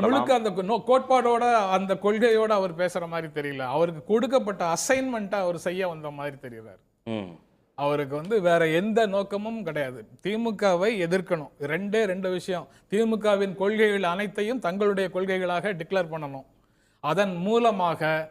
முழுக்க அந்த கோட்பாடோட அந்த கொள்கையோட அவர் பேசுற மாதிரி தெரியல. அவருக்கு கொடுக்கப்பட்ட அசைன்மெண்ட்டை அவர் செய்ய வந்த மாதிரி தெரியுறாரு. ம். அவருக்கு வந்து வேற எந்த நோக்கமும் கிடையாது. திமுகவை எதிர்க்கணும். ரெண்டே ரெண்டு விஷயம். திமுகவின் கொள்கைகள் அனைத்தையும் தங்களுடைய கொள்கைகளாக டிக்ளேர் பண்ணணும். அதன் மூலமாக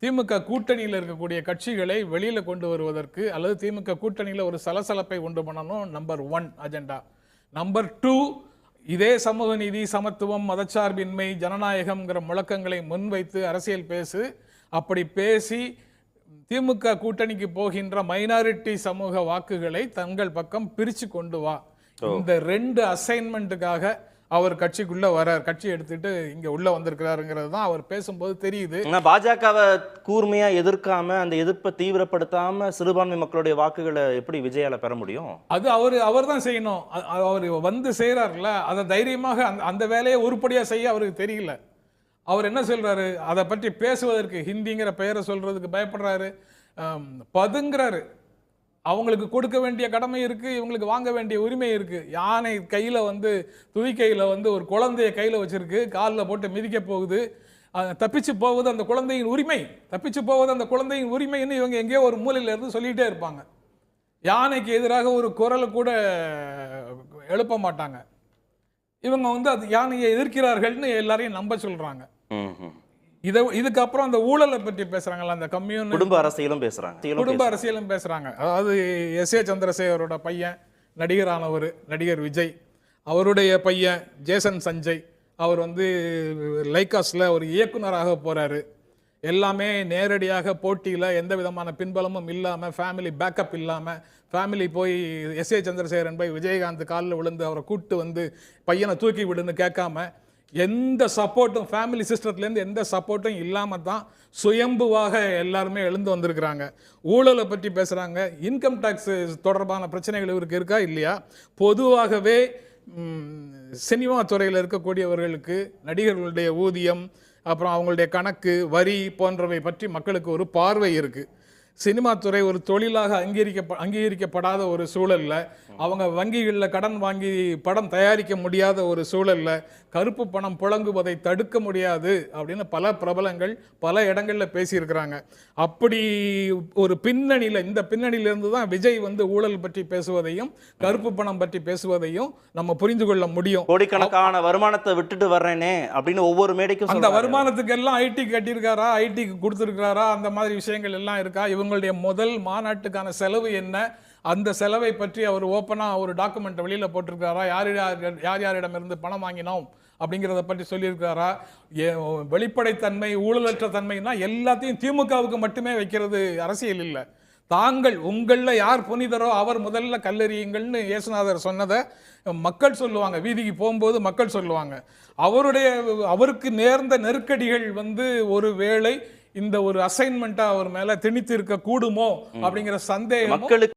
திமுக கூட்டணியில் இருக்கக்கூடிய கட்சிகளை வெளியில கொண்டு வருவதற்கு அல்லது திமுக கூட்டணியில் ஒரு சலசலப்பை உண்டு பண்ணணும் number one agenda number two இதே சமூக நீதி சமத்துவம் மதச்சார்பின்மை ஜனநாயகம்ங்கிற முழக்கங்களை முன்வைத்து அரசியல் பேசு. அப்படி பேசி திமுக கூட்டணிக்கு போகின்ற மைனாரிட்டி சமூக வாக்குகளை தங்கள் பக்கம் பிரிச்சு கொண்டு வா. இந்த ரெண்டு அசைன்மெண்ட்டுக்காக அவர் கட்சிக்குள்ள வரார் கட்சி எடுத்துட்டு இங்க உள்ள வந்திருக்கிறாருங்கிறது தான் அவர் பேசும்போது தெரியுது. பாஜகவை கூர்மையா எதிர்க்காம அந்த எதிர்ப்பை தீவிரப்படுத்தாம சிறுபான்மை மக்களுடைய வாக்குகளை எப்படி விஜயால பெற முடியும்? அது அவர் அவர் தான் செய்யணும். அவர் வந்து செய்கிறார்ல அதை தைரியமாக அந்த அந்த வேலையை உருப்படியா செய்ய அவருக்கு தெரியல. அவர் என்ன சொல்றாரு? அதை பற்றி பேசுவதற்கு ஹிந்திங்கிற பெயரை சொல்றதுக்கு பயப்படுறாரு. பதுங்குறாரு. அவங்களுக்கு கொடுக்க வேண்டிய கடமை இருக்குது இவங்களுக்கு வாங்க வேண்டிய உரிமை இருக்குது யானை கையில் வந்து துதிக்கையில் வந்து ஒரு குழந்தைய கையில் வச்சிருக்கு காலில் போட்டு மிதிக்க போகுது. தப்பிச்சு போவது அந்த குழந்தையின் உரிமை. தப்பிச்சு போவது அந்த குழந்தையின் உரிமைன்னு இவங்க எங்கேயோ ஒரு மூலையில் இருந்து சொல்லிகிட்டே இருப்பாங்க. யானைக்கு எதிராக ஒரு குரலை கூட எழுப்ப மாட்டாங்க. இவங்க வந்து அது யானையை எதிர்க்கிறார்கள்னு எல்லாரையும் நம்ப சொல்கிறாங்க இதை இதுக்கப்புறம் அந்த ஊழலை பற்றி பேசுறாங்கல்ல அந்த கம்யூன் குடும்ப அரசியலும் பேசுறாங்க. குடும்ப அரசியலும் பேசுறாங்க. அதாவது எஸ் ஏ சந்திரசேகரோட பையன் நடிகரானவர் நடிகர் விஜய். அவருடைய பையன் ஜேசன் சஞ்சய். அவர் வந்து லைக்காஸ்ல ஒரு இயக்குனராக போறாரு. எல்லாமே நேரடியாக போட்டியில் எந்த விதமான பின்பலமும் இல்லாமல் ஃபேமிலி பேக்கப் இல்லாமல் ஃபேமிலி போய் எஸ் ஏ சந்திரசேகரன் போய் விஜயகாந்த் காலில் விழுந்து அவரை கூட்டு வந்து பையனை தூக்கி விடுன்னு கேட்காம எந்த சப்போர்ட்டும் ஃபேமிலி சிஸ்டத்துலேருந்து எந்த சப்போர்ட்டும் இல்லாமல் தான் சுயம்புவாக எல்லாருமே எழுந்து வந்திருக்கிறாங்க. ஊழலை பற்றி பேசுகிறாங்க இன்கம் டேக்ஸ் தொடர்பான பிரச்சனைகள் இவருக்கு இருக்கா? இல்லையா? பொதுவாகவே சினிமா துறையில் இருக்கக்கூடியவர்களுக்கு நடிகர்களுடைய ஊதியம் அப்புறம் அவங்களுடைய கணக்கு வரி போன்றவை பற்றி மக்களுக்கு ஒரு பார்வை இருக்குது சினிமா துறை ஒரு தொழிலாக அங்கீகரிக்க அங்கீகரிக்கப்படாத ஒரு சூழல்ல அவங்க வங்கிகளில் கடன் வாங்கி படம் தயாரிக்க முடியாத ஒரு சூழல்ல கருப்பு பணம் புழங்குவதை தடுக்க முடியாது அப்படின்னு பல பிரபலங்கள் பல இடங்கள்ல பேசியிருக்கிறாங்க. அப்படி ஒரு பின்னணியில் இந்த பின்னணியிலிருந்து தான் விஜய் வந்து ஊழல் பற்றி பேசுவதையும் கருப்பு பணம் பற்றி பேசுவதையும் நம்ம புரிந்து கொள்ள முடியும். கோடிக்கணக்கான வருமானத்தை விட்டுட்டு வர்றேனே அப்படின்னு ஒவ்வொரு மேடைக்கும் அந்த. வருமானத்துக்கு எல்லாம் ஐடி கட்டியிருக்காரா ஐடிக்கு கொடுத்துருக்காரா அந்த மாதிரி விஷயங்கள் எல்லாம் இருக்கா? இவங்களுடைய முதல் மாநாட்டுக்கான செலவு என்ன? அந்த செலவை பற்றி அவர் ஓப்பனாக ஒரு டாக்குமெண்ட் வெளியில் போட்டிருக்காரா? யார் யார் யார் யாரிடமிருந்து பணம் வாங்கினோம் அப்படிங்கிறத பற்றி சொல்லியிருக்காரா? ஏ- வெளிப்படைத்தன்மை ஊழலற்ற தன்மைனா எல்லாத்தையும் திமுகவுக்கு மட்டுமே வைக்கிறது அரசியல் இல்லை. தாங்கள் உங்களில் யார் புனிதரோ அவர் முதல்ல கல்லறியுங்கள்னு இயேசுநாதர் சொன்னதை மக்கள் சொல்லுவாங்க. வீதிக்கு போகும்போது மக்கள் சொல்லுவாங்க. அவருடைய அவருக்கு நேர்ந்த நெருக்கடிகள் வந்து ஒரு வேளை இந்த ஒரு அசைன்மெண்ட்டா அவர் மேல திணித்து இருக்க கூடுமோ அப்படிங்கிற சந்தேகம் மக்களுக்கு